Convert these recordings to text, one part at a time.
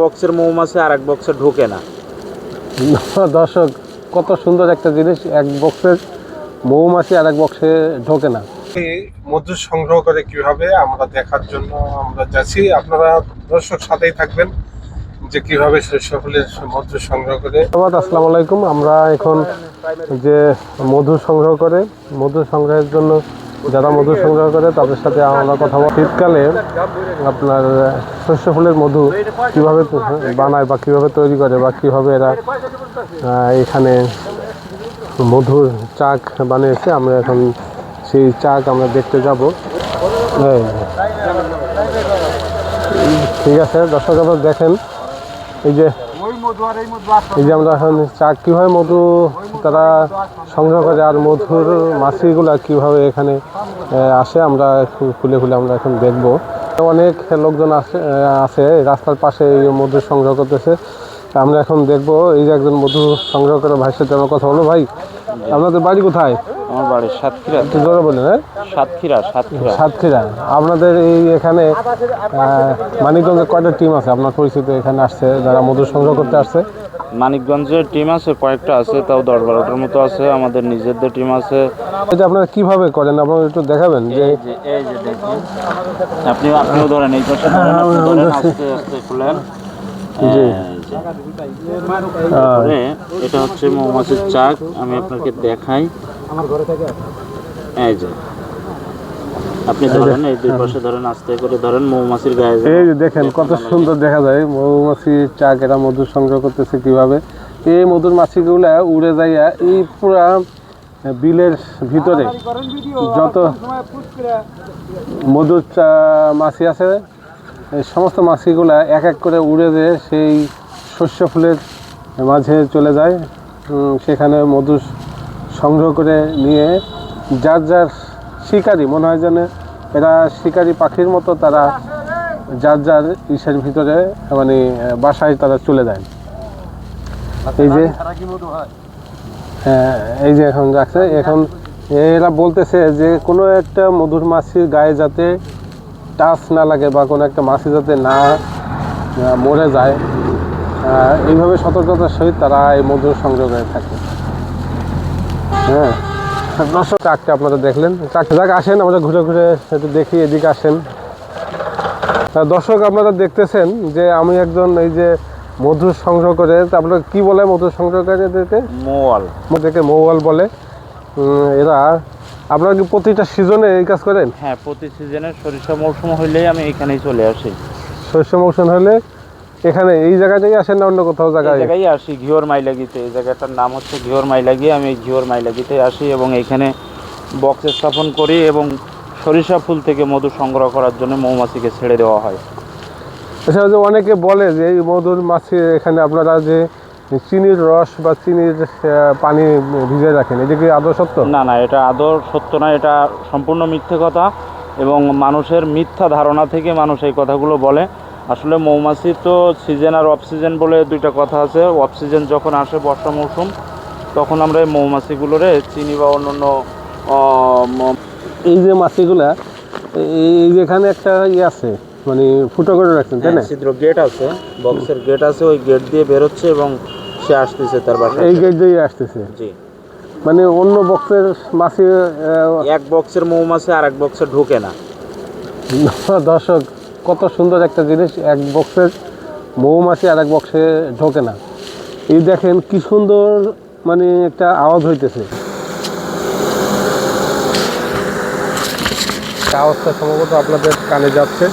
বক্সের মৌমাছি আর এক বক্সে ঢোকে না। দর্শক কত সুন্দর একটা জিনিস এক বক্সের মৌমাছি আর এক বক্সে ঢোকে না। এই মধু সংগ্রহ করে কীভাবে আমরা দেখার জন্য আমরা যাচ্ছি আপনারা দর্শক সাথেই থাকবেন যে কীভাবে শস্য ফুলের মধু সংগ্রহ করে। ধন্যবাদ আসসালামু আলাইকুম। আমরা এখন যে মধু সংগ্রহ করে মধু সংগ্রহের জন্য যারা মধু সংগ্রহ করে তাদের সাথে আমরা কথা বল শীতকালে আপনার শস্য ফুলের মধু কীভাবে বানায় বা কীভাবে তৈরি করে বা কীভাবে এরা এখানে মধুর চাক বানিয়েছে, আমরা এখন সেই চাক আমরা দেখতে যাব। ঠিক আছে, দর্শক দেখেন, এই যে এই যে আমরা এখন চাক কীভাবে মধু তারা সংগ্রহ করে আর মধুর মাছিগুলা কীভাবে এখানে আসে আমরা খুলে খুলে আমরা এখন দেখব। অনেক লোকজন আসে আছে রাস্তার পাশে এই মধু সংগ্রহ করতেছে। আমরা এখন দেখব এই যে একজন মধু সংগ্রহ করে ভাইয়ের সাথে আমরা কথা বলো ভাই আপনাদের বাড়ি কোথায়? আমার বাড়ি সাতক্ষীরা। একটু জোরে বলেন হ্যাঁ? সাতক্ষীরা সাতক্ষীরা। সাতক্ষীরা। আপনাদের এই এখানে মানিকগঞ্জে কয়টা টিম আছে? আপনার পরিচিত এখানে আসছে যারা মধু সংগ্রহ করতে আসছে? মানিকগঞ্জের টিম আছে কয়েকটা আছে তাও দশ বারোটার মতো আছে আমাদের নিজেদের টিম আছে। এটা আপনারা কীভাবে করেন? আপনারা একটু দেখাবেন যে এই যে দেখুন আপনি আপনিও ধরেন এই পাশে ধরেন, আপনি ধরেন, আস্তে আস্তে খুলেন। এই যে। এটা হচ্ছে মৌমাছির চাক আমি আপনাকে দেখাই। এই যে। আপনি ধরেন এই দুই পাশে ধরেন আস্তে করে ধরেন মৌমাছির গায়ে এই যে দেখেন কত সুন্দর দেখা যায়। মৌমাছি চাক এরা মধু সংগ্রহ করতেছে কীভাবে। এই মধুর মাছিগুলা উড়ে যাইয়া এই পুরা বিলের ভিতরে যত মধুর চা- মাছি আছে সমস্ত মাছিগুলা এক এক করে উড়ে যেয়ে সেই শস্য ফুলের মাঝে চলে যায়। সেখানে মধু সংগ্রহ করে নিয়ে যার যার শিকারি মনে হয় যেন এরা শিকারি পাখির মতো তারা যার যার ইসের ভিতরে মানে বাসায় তারা চলে যায়। এই যে হ্যাঁ? এই যে এখন রাখছে এখন এরা বলতেছে যে কোনো একটা মধুর মাছির গায়ে যাতে টাচ না লাগে বা কোনো একটা মাছি যাতে না মরে যায় এইভাবে সতর্কতার সহিত তারা এই মধু সংগ্রহ করে থাকে। হ্যাঁ। দর্শক চাকটা আপনারা দেখলেন। চাকটা যাক আসেন আমরা ঘুরে ঘুরে একটু দেখি এদিকে আসেন। দর্শক আপনারা দেখতেছেন যে আমি একজন এই যে মধু সংগ্রহ করে আপনারা কি বলে মধু সংগ্রহকারীদেরকে? মোয়াল। আমাদেরকে মৌয়াল বলে। এরা আপনারা কি প্রতিটা সিজনে এই কাজ করেন? হ্যাঁ প্রতি সিজনে সরিষা মৌসুম হইলেই আমি এখানেই চলে আসি। সরিষা মৌসুম হলে এখানে এই জায়গাটাই আসেন না অন্য কোথাও জায়গায়? জায়গায় আসি ঘিওর মাইলাগিতে। এই জায়গাটার নাম হচ্ছে ঘিওর মাইলাগি আমি এই ঘিওর মাইলাগিতে আসি এবং এখানে বক্স স্থাপন করি এবং সরিষা ফুল থেকে মধু সংগ্রহ করার জন্য মৌমাছিকে ছেড়ে দেওয়া হয়। এছাড়া যে অনেকে বলে যে এই মধুর মাছি এখানে আপনারা যে চিনির রস বা চিনির পানি ভিজে রাখেন এটা কি আদৌ সত্য? না না এটা আদর সত্য না এটা সম্পূর্ণ মিথ্যে কথা এবং মানুষের মিথ্যা ধারণা থেকে মানুষ এই কথাগুলো বলে। আসলে মৌমাছি তো সিজন আর অফ সিজন বলে দুইটা কথা আছে। অফ সিজন যখন আসে বর্ষা মৌসুম তখন আমরা এই মৌমাছিগুলোরে চিনি বা অন্যান্য আহ, ম- এই যে মাছিগুলা এই এই যে এখানে একটা ইয়ে আছে মানে ফুটো করে রাখছেন তাই না? হ্যাঁ, ছিদ্র গেট আছে বক্সের গেট আছে ওই গেট দিয়ে বেরোচ্ছে এবং সে আসতেছে তার বাসায় এই গেট দিয়ে আসতেছে? জি। মানে অন্য বক্সের মাছি এক বক্সের মৌমাছি আর এক বক্সে ঢোকে না। দর্শক কত সুন্দর একটা জিনিস এক বক্সের মৌমাছি আর এক বক্সে ঢোকে না। এই দেখেন কি সুন্দর মানে একটা আওয়াজ হইতেছে। আওয়াজটা সম্ভবত আপনাদের কানে যাচ্ছে।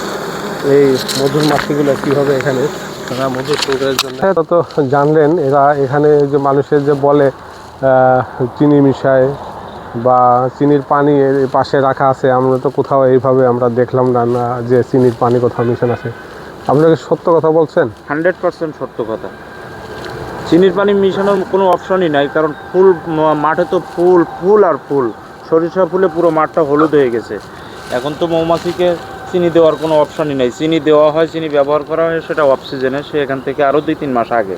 এই মধুর মাছিগুলো কীভাবে এখানে? তারা সংগ্রহের জন্য। তো জানলেন এরা এখানে যে মানুষের যে বলে চিনি মিশায় বা চিনির পানি পাশে রাখা আছে, আমরা তো কোথাও এইভাবে আমরা দেখলাম না না যে চিনির পানি কোথাও মিশানো আছে। আপনাকে সত্য কথা বলছেন? হান্ড্রেড পার্সেন্ট সত্য কথা। চিনির পানি মিশানোর কোনো অপশনই নাই, কারণ ফুল মাঠে তো ফুল ফুল আর ফুল। সরিষা ফুলে পুরো মাঠটা হলুদ হয়ে গেছে। এখন তো মৌমাছিকে চিনি দেওয়ার কোনো অপশনই নাই। চিনি দেওয়া হয়, চিনি ব্যবহার করা হয়, সেটা অফ সে এখান থেকে আরও দুই তিন মাস আগে,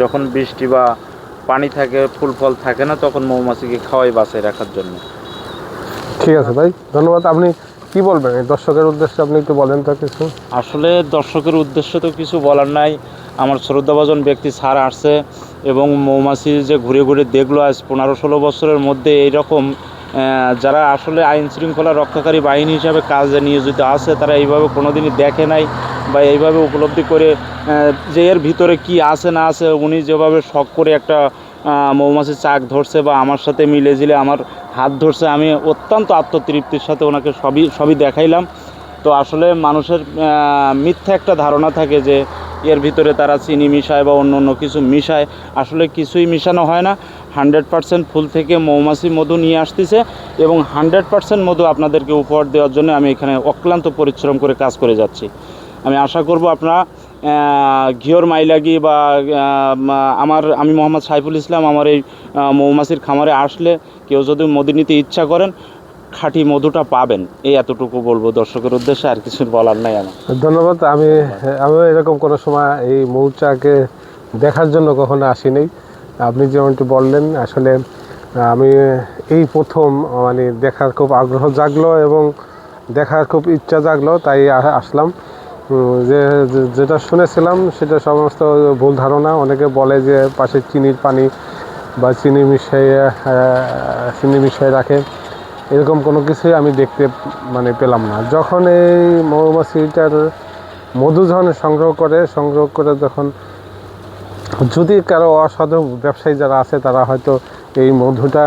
যখন বৃষ্টি বা পানি থাকে ফুল ফল থাকে না তখন মৌমাছিকে খাওয়াই বাসায় রাখার জন্য। ঠিক আছে ভাই ধন্যবাদ। আপনি কি বলবেন? এই দর্শকের উদ্দেশ্যে আপনি একটু বলেন তো কিছু। আসলে দর্শকের উদ্দেশ্যে তো কিছু বলার নাই। আমার শ্রদ্ধাভাজন ব্যক্তি স্যার আসছে এবং মৌমাছি যে ঘুরে ঘুরে দেখল আজ পনেরো ষোলো বছরের মধ্যে এইরকম যারা আসলে আইন শৃঙ্খলা রক্ষাকারী বাহিনী হিসাবে কাজে নিয়োজিত আছে তারা এইভাবে কোনোদিনই দেখে নাই বা এইভাবে উপলব্ধি করে যে এর ভিতরে কি আছে না আছে উনি যেভাবে শখ করে একটা আহ, মৌমাছি চাক ধরছে বা আমার সাথে মিলে জিলে আমার হাত ধরছে আমি অত্যন্ত আত্মতৃপ্তির সাথে ওনাকে সবই সবই দেখাইলাম। তো আসলে মানুষের মিথ্যা একটা ধারণা থাকে যে এর ভিতরে তারা চিনি মিশায় বা অন্য অন্য কিছু মিশায়। আসলে কিছুই মিশানো হয় না। হান্ড্রেড পার্সেন্ট ফুল থেকে মৌমাছি মধু নিয়ে আসতেছে এবং হান্ড্রেড পার্সেন্ট মধু আপনাদেরকে উপহার দেওয়ার জন্য আমি এখানে অক্লান্ত পরিশ্রম করে কাজ করে যাচ্ছি। আমি আশা করব আপনারা ঘিওর মাইলাগি বা আমার, আমি মোহাম্মদ সাইফুল ইসলাম আমার এই মৌমাছির খামারে আসলে কেউ যদি মধু নিতে ইচ্ছা করেন, খাঁটি মধুটা পাবেন। এই এতটুকু বলব দর্শকের উদ্দেশ্যে, আর কিছু বলার নাই আমার। ধন্যবাদ, আমি আমিও এরকম কোনো সময় এই মৌচাকে দেখার জন্য কখনো আসিনি। আপনি যেমনটি বললেন, আসলে আমি এই প্রথম মানে দেখার খুব আগ্রহ জাগলো এবং দেখার খুব ইচ্ছা জাগলো, তাই আসলাম। যে যেটা শুনেছিলাম, সেটা সমস্ত ভুল ধারণা। অনেকে বলে যে, পাশে চিনির পানি বা চিনি মিশিয়ে চিনি মিশিয়ে রাখে। এরকম কোনো কিছুই আমি দেখতে মানে পেলাম না। যখন এই মৌমাছিটার মধু সংগ্রহ করে সংগ্রহ করে যখন যদি কারও অসাধু ব্যবসায়ী যারা আছে, তারা হয়তো এই মধুটা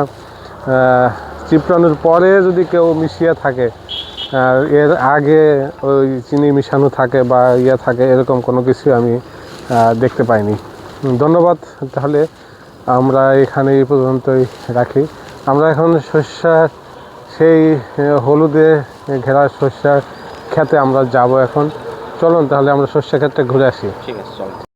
চিপড়ানোর পরে যদি কেউ মিশিয়ে থাকে এর আগে ওই চিনি মিশানো থাকে বা ইয়ে থাকে, এরকম কোনো কিছু আমি দেখতে পাইনি। ধন্যবাদ। তাহলে আমরা এখানে এই পর্যন্তই রাখি। আমরা এখন শস্যার সেই হলুদে ঘেরা শস্যার খেতে আমরা যাব এখন। চলুন তাহলে আমরা শস্য ক্ষেত্রে ঘুরে আসি। ঠিক আছে